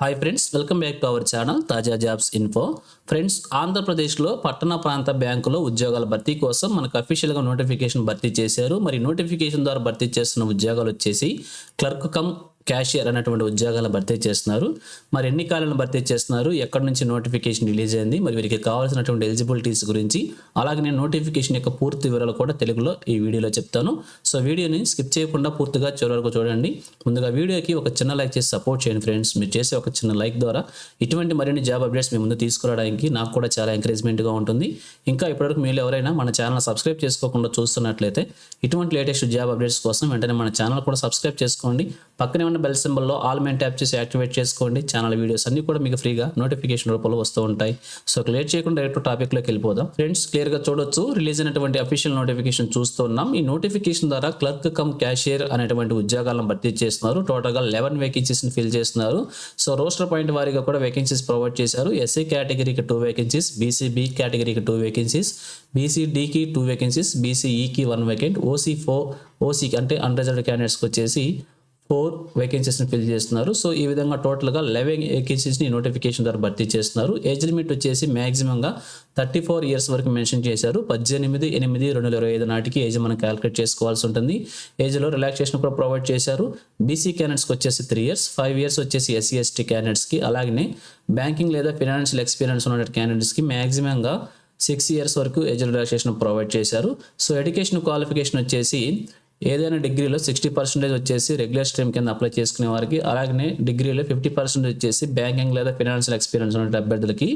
Hi friends welcome back to our channel తాజా jobs info friends ఆంధ్రప్రదేశ్లో పట్టణ ప్రాంత బ్యాంకులో ఉద్యోగాల భర్తీ కోసం మనకు అఫీషియల్గా నోటిఫికేషన్ భర్తీ చేశారు. మరి నోటిఫికేషన్ ద్వారా భర్తీ చేస్తున్న ఉద్యోగాలు వచ్చేసి క్లర్క్ కమ్ క్యాషియర్ అనేటువంటి ఉద్యోగాలు భర్తీ చేస్తున్నారు. మరి ఎన్ని కాలాలను భర్తీ చేస్తున్నారు? ఎక్కడి నుంచి నోటిఫికేషన్ రిలీజ్ అయింది? మరి వీరికి కావాల్సినటువంటి ఎలిజిబిలిటీస్ గురించి అలాగే నేను నోటిఫికేషన్ యొక్క పూర్తి వివరాలు కూడా తెలుగులో ఈ వీడియోలో చెప్తాను. సో వీడియోని స్కిప్ చేయకుండా పూర్తిగా చివరి వరకు చూడండి. ముందుగా వీడియోకి ఒక చిన్న లైక్ చేసి సపోర్ట్ చేయండి ఫ్రెండ్స్ మీరు చేసే ఒక చిన్న లైక్ ద్వారా ఇటువంటి మరిన్ని జాబ్ అప్డేట్స్ మీ ముందు తీసుకురావడానికి నాకు కూడా చాలా ఎంకరేజ్మెంట్గా ఉంటుంది. ఇంకా ఇప్పటివరకు మీరు ఎవరైనా మన ఛానల్ సబ్స్క్రైబ్ చేసుకోకుండా చూస్తున్నట్లయితే ఇటువంటి లేటెస్ట్ జాబ్ అప్డేట్స్ కోసం వెంటనే మన ఛానల్ కూడా సబ్స్క్రైబ్ చేసుకోండి. పక్కనే ఉన్న బెల్ సింబల్లో ఆల్ మెయిన్ ట్యాప్ చేసి యాక్టివేట్ చేసుకోండి. ఛానల్ వీడియోస్ అన్ని కూడా మీకు ఫ్రీగా నోటిఫికేషన్ రూపంలో వస్తూ ఉంటాయి. సో క్లియర్ చేయకుండా డైరెక్ట్ టాపిక్లోకి వెళ్ళిపోదాం. ఫ్రెండ్స్ క్లియర్గా చూడొచ్చు. రిలీజ్ అయినటువంటి అఫీషియల్ నోటిఫికేషన్ చూస్తున్నాం. ఈ నోటిఫికేషన్ ద్వారా క్లర్క్ కమ్ క్యాషియర్ అనేటువంటి ఉద్యోగాలను భర్తీ చేస్తున్నారు. టోటల్గా లెవెన్ వేకెన్సీస్ని ఫిల్ చేస్తున్నారు. సో రోస్టర్ పాయింట్ వారీగా కూడా వేకెన్సీస్ ప్రొవైడ్ చేశారు. ఎస్సీ కేటగిరీకి టూ వేకెన్సీస్ బీసీబీ కేటగిరీకి టూ వేకెన్సీస్ బీసీడీకి టూ వేకెన్సీస్ బీసీఈకి వన్ వేకెంట్ ఓసీ ఫోర్ ఓసీకి అంటే అన్రిజర్వ్డ్ క్యాండిడేట్స్కి వచ్చేసి ఫోర్ వేకెన్సీస్ని ఫిల్ చేస్తున్నారు. సో ఈ విధంగా టోటల్గా లెవెన్ వేకెన్సీస్ని నోటిఫికేషన్ ద్వారా భర్తీ చేస్తున్నారు. ఏజ్ లిమిట్ వచ్చేసి మ్యాక్సిమంగా థర్టీ ఫోర్ ఇయర్స్ వరకు మెన్షన్ చేశారు. పద్దెనిమిది ఎనిమిది రెండు వేల ఇరవై ఐదు నాటికి ఏజ్ మనం క్యాలిక్యులేట్ చేసుకోవాల్సి ఉంటుంది. ఏజ్లో రిలాక్సేషన్ కూడా ప్రొవైడ్ చేశారు. బీసీ క్యాండిడేట్స్కి వచ్చేసి త్రీ ఇయర్స్ ఫైవ్ ఇయర్స్ వచ్చేసి ఎస్సీ ఎస్టీ క్యాండిడేట్స్కి అలాగే బ్యాంకింగ్ లేదా ఫినాన్షియల్ ఎక్స్పీరియన్స్ ఉన్న క్యాండిడేట్స్కి మ్యాక్సిమంగా సిక్స్ ఇయర్స్ వరకు ఏజ్ రిలాక్సేషన్ ప్రొవైడ్ చేశారు. సో ఎడ్యుకేషన్ క్వాలిఫికేషన్ వచ్చేసి ఏదైనా డిగ్రీలో సిక్స్టీ పర్సెంటేజ్ వచ్చేసి రెగ్యులర్ స్ట్రీమ్ కింద అప్లై చేసుకునే వారికి అలాగే డిగ్రీలో ఫిఫ్టీ పర్సెంటేజ్ వచ్చేసి బ్యాంకింగ్ లేదా ఫైనాన్షియల్ ఎక్స్పీరియన్స్ ఉన్న అభ్యర్థులకి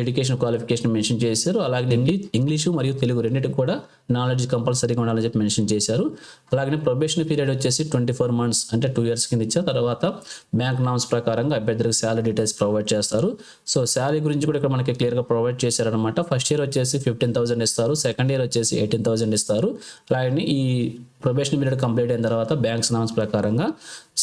ఎడ్యుకేషన్ క్వాలిఫికేషన్ మెన్షన్ చేశారు. అలాగే ఇంగ్లీషు మరియు తెలుగు రెండింటికి కూడా నాలెడ్జ్ కంపల్సరీగా ఉండాలని చెప్పి మెన్షన్ చేశారు. అలాగే ప్రొబేషన్ పీరియడ్ వచ్చేసి ట్వంటీ ఫోర్ మంత్స్ అంటే టూ ఇయర్స్ కింద ఇచ్చారు. తర్వాత బ్యాంక్ నామ్స్ ప్రకారంగా అభ్యర్థులకు శాలరీ డీటెయిల్స్ ప్రొవైడ్ చేస్తారు. సో శాలరీ గురించి కూడా ఇక్కడ మనకి క్లియర్గా ప్రొవైడ్ చేశారనమాట ఫస్ట్ ఇయర్ వచ్చేసి ఫిఫ్టీన్ థౌసండ్ ఇస్తారు. సెకండ్ ఇయర్ వచ్చేసి ఎయిటీన్ థౌసండ్ ఇస్తారు. అలాగే ఈ ప్రొబేషన్ పీరియడ్ కంప్లీట్ అయిన తర్వాత బ్యాంక్స్ నామ్స్ ప్రకారంగా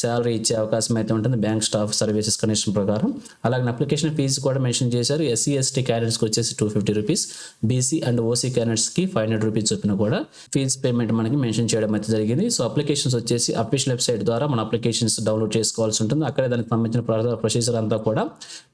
శాలరీ ఇచ్చే అవకాశం అయితే ఉంటుంది. బ్యాంక్ స్టాఫ్ సర్వీసెస్ కండిషన్ ప్రకారం. అలాగే అప్లికేషన్ ఫీజు కూడా మెన్షన్ చేశారు. ఎస్సీ ఎస్టీ క్యాండిడేట్స్కి వచ్చేసి two fifty rupees BC and OC క్యాండిడేట్స్కి ఫైవ్ హండ్రెడ్ రూపీస్ చొప్పున కూడా ఫీజ్ పేమెంట్ మనకి మెన్షన్ చేయడం అయితే జరిగింది. సో అప్లికేషన్స్ వచ్చేసి అఫీషియల్ వెబ్సైట్ ద్వారా మన అప్లికేషన్స్ డౌన్లోడ్ చేసుకోవాల్సి ఉంటుంది. అక్కడే దానికి సంబంధించిన ప్రొసీజర్ అంతా కూడా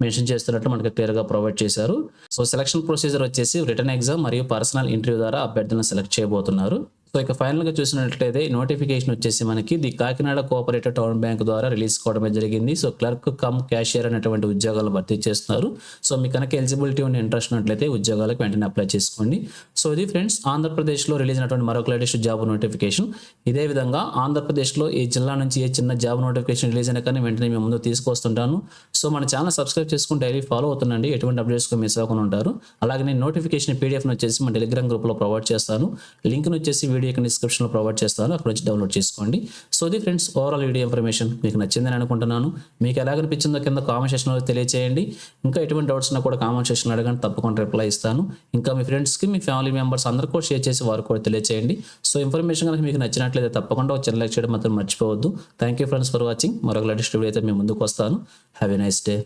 మెన్షన్ చేస్తున్నట్టు మనకి క్లియర్గా ప్రొవైడ్ చేశారు. సో సెలక్షన్ ప్రొసీజర్ వచ్చేసి రిటర్న్ ఎగ్జామ్ మరియు పర్సనల్ ఇంటర్వ్యూ ద్వారా అభ్యర్థులను సెలెక్ట్ చేయబోతున్నారు. సో ఇక ఫైనల్గా చూసినట్లయితే నోటిఫికేషన్ వచ్చేసి మనకి the Kakinada cooperative town bank ద్వారా రిలీజ్ కావడమే జరిగింది. సో క్లర్క్ కమ్ క్యాషియర్ అనేటువంటి ఉద్యోగాలు భర్తీ చేస్తున్నారు. సో మీ కనుక ఎలిజిబిలిటీ ఉన్న ఇంట్రెస్ట్ ఉన్నట్లయితే ఉద్యోగాలకు వెంటనే అప్లై చేసుకోండి. సో ఇది ఫ్రెండ్స్ ఆంధ్రప్రదేశ్లో రిలీజ్ అయినటువంటి మరొక లేటెస్ట్ జాబ్ నోటిఫికేషన్ ఇదే విధంగా ఆంధ్రప్రదేశ్లో ఈ జిల్లా నుంచి ఏ చిన్న జాబ్ నోటిఫికేషన్ రిలీజ్ అయినా కానీ వెంటనే మేము ముందు తీసుకొస్తుంటాను. సో మన ఛానల్ సబ్స్క్రైబ్ చేసుకుని డైలీ ఫాలో అవుతుందండి ఎటువంటి అప్డేట్స్ మిస్ అవ్వకుండా ఉంటారు. అలాగే నేను నోటిఫికేషన్ పీడిఎఫ్ని వచ్చేసి మన టెలిగ్రామ్ గ్రూప్లో ప్రొవైడ్ చేస్తాను. లింక్ను వచ్చేసి వీడియో యొక్క డిస్క్రిప్షన్లో ప్రొవైడ్ చేస్తాను. అక్కడ నుంచి డౌన్లోడ్ చేసుకోండి. సో ఇది ఫ్రెండ్స్ ఓవరాల్ వీడియో ఇన్ఫర్మేషన్ మీకు నచ్చిందని అనుకుంటున్నాను. మీకు ఎలా అనిపించిందో కింద కామెంట్ సెక్షన్లో తెలియజేయండి ఇంకా ఎటువంటి డౌట్స్ ఉన్నా కూడా కామెంట్ సెక్షన్లో అడగండి. తప్పకుండా రిప్లై ఇస్తాను. ఇంకా మీ ఫ్రెండ్స్కి మీ ఫ్యామిలీ మెంబర్స్ అందరూ కూడా షేర్ చేసి వారు కూడా తెలియజేయండి సో ఇన్ఫర్మేషన్ కనుక మీకు నచ్చినట్లయితే తప్పకుండా ఒక చిన్న లైక్ చేయడం మాత్రం మర్చిపోవద్దు. Thank you friends for watching మరొక లేటెస్ట్ వీడియో అయితే మీ ముందుకు వస్తాను. Have a nice day